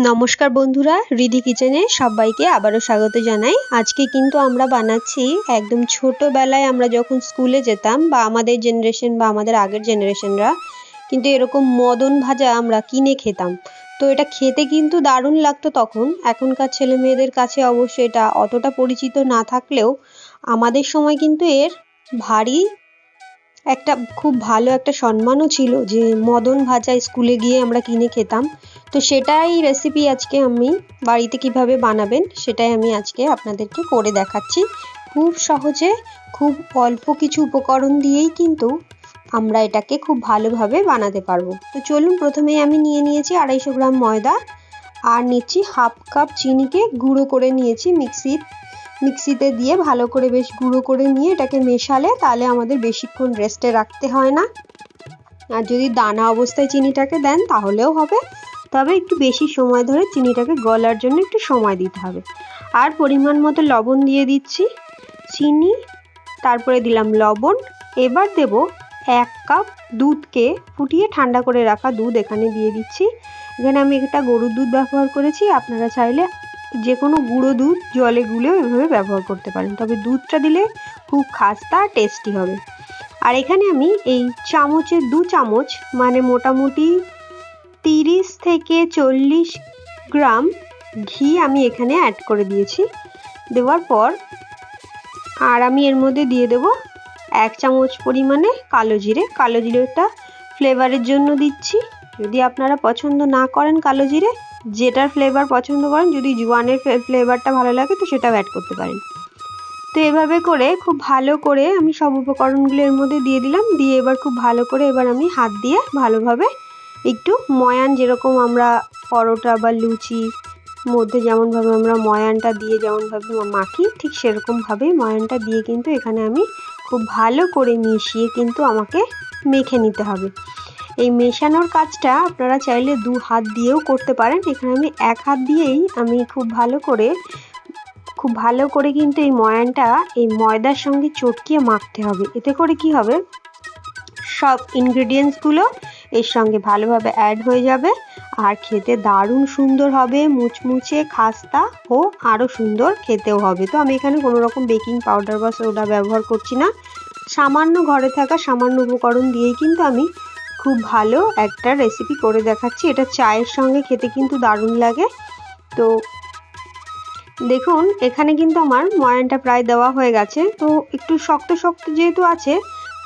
নমস্কার বন্ধুরা, রিধি কিচেনে সবাইকে আবারও স্বাগত জানাই। আজকে কিন্তু আমরা বানাচ্ছি একদম ছোটোবেলায় আমরা যখন স্কুলে যেতাম বা আমাদের জেনারেশন বা আমাদের আগের জেনারেশনরা কিন্তু এরকম মদন ভাজা আমরা কিনে খেতাম। তো এটা খেতে কিন্তু দারুণ লাগতো তখন। এখনকার ছেলে মেয়েদের কাছে অবশ্য এটা অতটা পরিচিত না থাকলেও আমাদের সময় কিন্তু এর ভারী একটা খুব ভালো একটা সম্মানও ছিল যে মদন ভাজা স্কুলে গিয়ে আমরা কিনে খেতাম। তো সেটাই রেসিপি আজকে আমি বাড়িতে কীভাবে বানাবেন সেটাই আমি আজকে আপনাদেরকে করে দেখাচ্ছি। খুব সহজে, খুব অল্প কিছু উপকরণ দিয়েই কিন্তু আমরা এটাকে খুব ভালোভাবে বানাতে পারব। তো চলুন প্রথমেই আমি নিয়ে নিয়েছি আড়াইশো গ্রাম ময়দা। আর নিচ্ছি হাফ কাপ চিনিকে গুঁড়ো করে নিয়েছি মিক্সির। মিক্সিতে দিয়ে ভালো করে বেশ গুঁড়ো করে নিয়ে এটাকে মেশালে তাহলে আমাদের বেশিক্ষণ রেস্টে রাখতে হয় না। আর যদি দানা অবস্থায় চিনিটাকে দেন তাহলেও হবে। তবে একটু বেশি সময় ধরে চিনিটাকে গলার জন্য একটু সময় দিতে হবে। আর পরিমাণ মতো লবণ দিয়ে দিচ্ছি। চিনি, তারপরে দিলাম লবণ। এবার দেব এক কাপ দুধকে ফুটিয়ে ঠান্ডা করে রাখা দুধ এখানে দিয়ে দিচ্ছি। এখানে আমি একটা গরুর দুধ ব্যবহার করেছি। আপনারা চাইলে যে কোনো গুঁড়ো দুধ জলে গুলেও এভাবে ব্যবহার করতে পারেন। তবে দুধটা দিলে খুব খাস্তা টেস্টি হবে। আর এখানে আমি এই চামচের দু চামচ মানে মোটামুটি তিরিশ থেকে চল্লিশ গ্রাম ঘি আমি এখানে অ্যাড করে দিয়েছি। দেওয়ার পর আর আমি এর মধ্যে দিয়ে দেব এক চামচ পরিমাণে কালো জিরে। কালো জিরেটা ফ্লেভারের জন্য দিচ্ছি। যদি আপনারা পছন্দ না করেন কালো জিরে যেটার ফ্লেভার পছন্দ করেন, যদি জোয়ানের ফ্লেভারটা ভালো লাগে, তো সেটাও অ্যাড করতে পারেন। তো এভাবে করে খুব ভালো করে আমি সব উপকরণগুলো এর মধ্যে দিয়ে দিলাম। দিয়ে এবার খুব ভালো করে এবার আমি হাত দিয়ে ভালোভাবে একটু ময়ান যেরকম আমরা পরোটা বা লুচি মধ্যে যেমনভাবে আমরা ময়ানটা দিয়ে যেমনভাবে মাখি, ঠিক সেরকমভাবেই ময়ানটা দিয়ে কিন্তু এখানে আমি খুব ভালো করে মিশিয়ে কিন্তু আমাকে মেখে নিতে হবে। এই মেশানোর কাজটা আপনারা চাইলে দু হাত দিয়েও করতে পারেন। এখানে আমি এক হাত দিয়েই আমি খুব ভালো করে, খুব ভালো করে কিন্তু এই ময়ানটা, এই ময়দার সঙ্গে চটকিয়ে মাখতে হবে। এতে করে কি হবে? সব ইনগ্রেডিয়েন্টসগুলো এর সঙ্গে ভালোভাবে অ্যাড হয়ে যাবে। আর খেতে দারুণ সুন্দর হবে, মুচমুচে, খাস্তা ও আরও সুন্দর খেতেও হবে। তো আমি এখানে কোনো রকম বেকিং পাউডার বা সোডা ব্যবহার করছি না। সামান্য ঘরে থাকা সামান্য উপকরণ দিয়েই কিন্তু আমি খুব ভালো একটা রেসিপি করে দেখাচ্ছি। এটা চায়ের সঙ্গে খেতে কিন্তু দারুণ লাগে। তো দেখুন, এখানে কিন্তু আমার ময়ানটা প্রায় দেওয়া হয়ে গেছে। তো একটু শক্ত শক্ত যেহেতু আছে,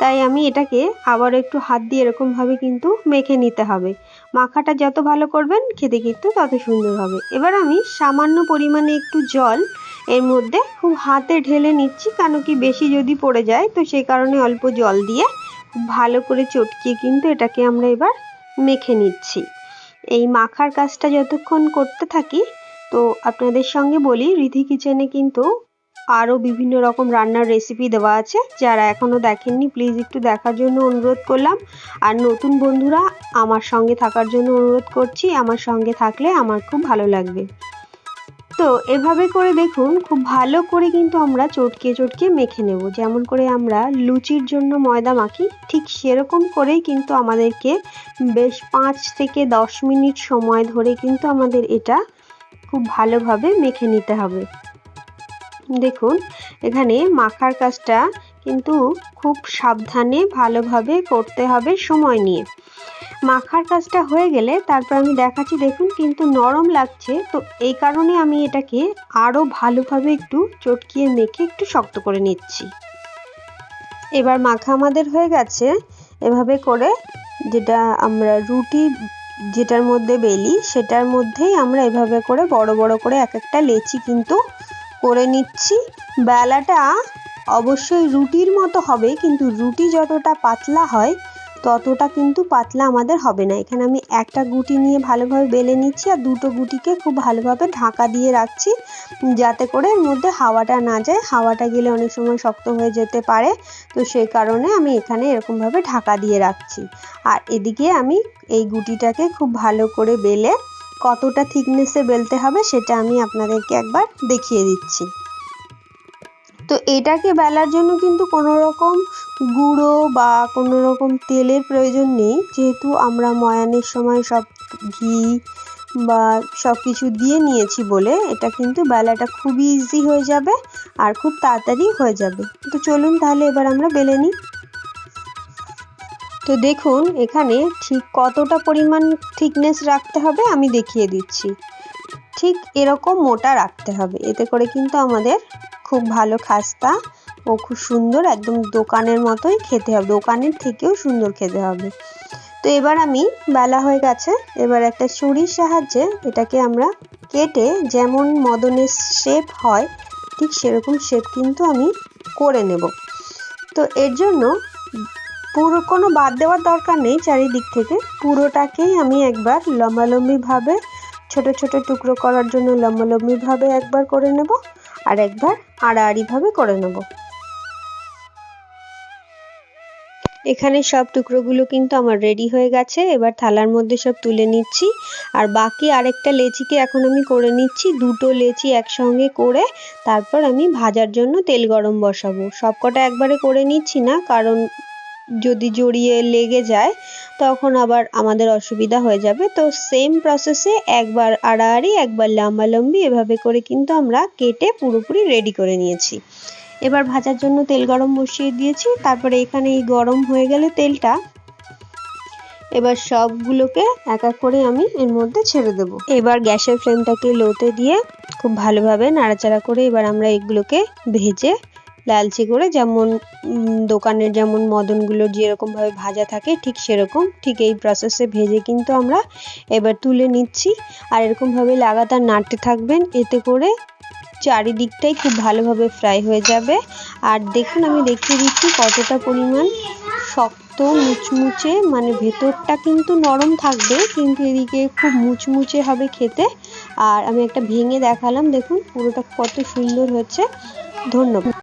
তাই আমি এটাকে আবার একটু হাত দিয়ে এরকমভাবে কিন্তু মেখে নিতে হবে। মাখাটা যত ভালো করবেন, খেতে কিন্তু তত সুন্দর হবে। এবার আমি সামান্য পরিমাণে একটু জল এর মধ্যে খুব হাতে ঢেলে নিচ্ছি, কেন কি বেশি যদি পড়ে যায়, তো সেই কারণে অল্প জল দিয়ে ভালো করে চটকিয়ে কিন্তু এটাকে আমরা এবার মেখে নিচ্ছি। এই মাখার কাজটা যতক্ষণ করতে থাকি, তো আপনাদের সঙ্গে বলি, রিধি কিচেনে কিন্তু আরও বিভিন্ন রকম রান্নার রেসিপি দেওয়া আছে। যারা এখনও দেখেননি প্লিজ একটু দেখার জন্য অনুরোধ করলাম। আর নতুন বন্ধুরা, আমার সঙ্গে থাকার জন্য অনুরোধ করছি। আমার সঙ্গে থাকলে আমার খুব ভালো লাগবে। তো এভাবে করে দেখুন, খুব ভালো করে কিন্তু আমরা চটকে চটকে মেখে নেব। যেমন করে আমরা লুচির জন্য ময়দা মাখি, ঠিক সেরকম করেই কিন্তু আমাদেরকে বেশ পাঁচ থেকে দশ মিনিট সময় ধরে কিন্তু আমাদের এটা খুব ভালোভাবে মেখে নিতে হবে। দেখুন, এখানে মাখার কাজটা কিন্তু খুব সাবধানে, ভালোভাবে করতে হবে সময় নিয়ে। মাখার কাজটা হয়ে গেলে তারপর আমি দেখাচ্ছি, দেখুন কিন্তু নরম লাগছে। তো এই কারণে আমি এটাকে আরও ভালোভাবে একটু চটকিয়ে মেখে একটু শক্ত করে নিচ্ছি। এবার মাখা আমাদের হয়ে গেছে। এভাবে করে যেটা আমরা রুটি যেটার মধ্যে বেলি, সেটার মধ্যেই আমরা এভাবে করে বড় বড় করে এক একটা লেচি কিন্তু করে নিচ্ছি। বেলাটা অবশ্যই রুটির মতো হবে, কিন্তু রুটি যতটা পাতলা হয় ততটা কিন্তু পাতলা আমাদের হবে না। এখানে আমি একটা গুটি নিয়ে ভালোভাবে বেলে নিচ্ছি আর দুটো গুটিকে খুব ভালোভাবে ঢাকা দিয়ে রাখছি যাতে করে এর মধ্যে হাওয়াটা না যায়। হাওয়াটা গেলে অনেক সময় শক্ত হয়ে যেতে পারে। তো সেই কারণে আমি এখানে এরকমভাবে ঢাকা দিয়ে রাখছি। আর এদিকে আমি এই গুটিটাকে খুব ভালো করে বেলে কতটা থিকনেসে বেলতে হবে সেটা আমি আপনাদেরকে একবার দেখিয়ে দিচ্ছি। তো এটাকে বেলার জন্য কিন্তু কোনো রকম গুঁড়ো বা কোনো রকম তেলের প্রয়োজন নেই। যেহেতু আমরা ময়ানের সময় সব ঘি বা সব কিছু দিয়ে নিয়েছি বলে, এটা কিন্তু বেলাটা খুবই ইজি হয়ে যাবে আর খুব তাড়াতাড়ি হয়ে যাবে। তো চলুন তাহলে এবার আমরা বেলে নিই। তো দেখুন, এখানে ঠিক কতটা পরিমাণ থিকনেস রাখতে হবে আমি দেখিয়ে দিচ্ছি। ঠিক এরকম মোটা রাখতে হবে। এতে করে কিন্তু আমাদের খুব ভালো খাস্তা ও খুব সুন্দর একদম দোকানের মতোই খেতে হবে। দোকানের থেকেও সুন্দর খেতে হবে। তো এবার আমি বেলা হয়ে গেছে। এবার একটা ছুরির সাহায্যে এটাকে আমরা কেটে যেমন মদনের শেপ হয়, ঠিক সেরকম শেপ কিন্তু আমি করে নেব। তো এর জন্য পুরো কোনো বাদ দেওয়ার দরকার নেই চারিদিক থেকে। পুরোটাকেই আমি একবার লম্বালম্বিভাবে ছোট ছোট টুকরো করার জন্য লম্বালম্বিভাবে একবার করে নেব আর একবার আড়াআড়িভাবে করে নেব। এখানে সব টুকরোগুলো কিন্তু আমার রেডি হয়ে গেছে। এবার থালার মধ্যে সব তুলে নিচ্ছি আর বাকি আরেকটা লেচিকে এখন আমি করে নিচ্ছি। দুটো লেচি একসঙ্গে করে তারপর আমি ভাজার জন্য তেল গরম বসাবো। সবকটা একবারে করে নিচ্ছি না, কারণ যদি জড়িয়ে লেগে যায়, তখন আবার আমাদের অসুবিধা হয়ে যাবে। তো সেম প্রসেসে একবার আড়াআড়ি, একবার লম্বালম্বি, এভাবে করে কিন্তু আমরা কেটে পুরোপুরি রেডি করে নিয়েছি। এবার ভাজার জন্য তেল গরম বসিয়ে দিয়েছি। তারপরে এখানে এই গরম হয়ে গেলে তেলটা এবার সবগুলোকে এক এক করে আমি এর মধ্যে ছেড়ে দেব। এবার গ্যাসের ফ্লেমটাকে লোতে দিয়ে খুব ভালোভাবে নাড়াচাড়া করে এবার আমরা এগুলোকে ভেজে লালচে করে যেমন দোকানের যেমন মদনগুলোর যেরকমভাবে ভাজা থাকে, ঠিক সেরকম। ঠিক এই প্রসেসে ভেজে কিন্তু আমরা এবার তুলে নিচ্ছি। আর এরকমভাবে লাগাতার নাড়তে থাকবেন, এতে করে চারিদিকটাই খুব ভালোভাবে ফ্রাই হয়ে যাবে। আর দেখুন, আমি দেখিয়ে দিচ্ছি কতটা পরিমাণ শক্ত, মুচমুচে মানে ভেতরটা কিন্তু নরম থাকবে, কিন্তু এদিকে খুব মুচমুচে হবে খেতে। আর আমি একটা ভেঙে দেখালাম, দেখুন পুরোটা কত সুন্দর হচ্ছে। ধন্যবাদ।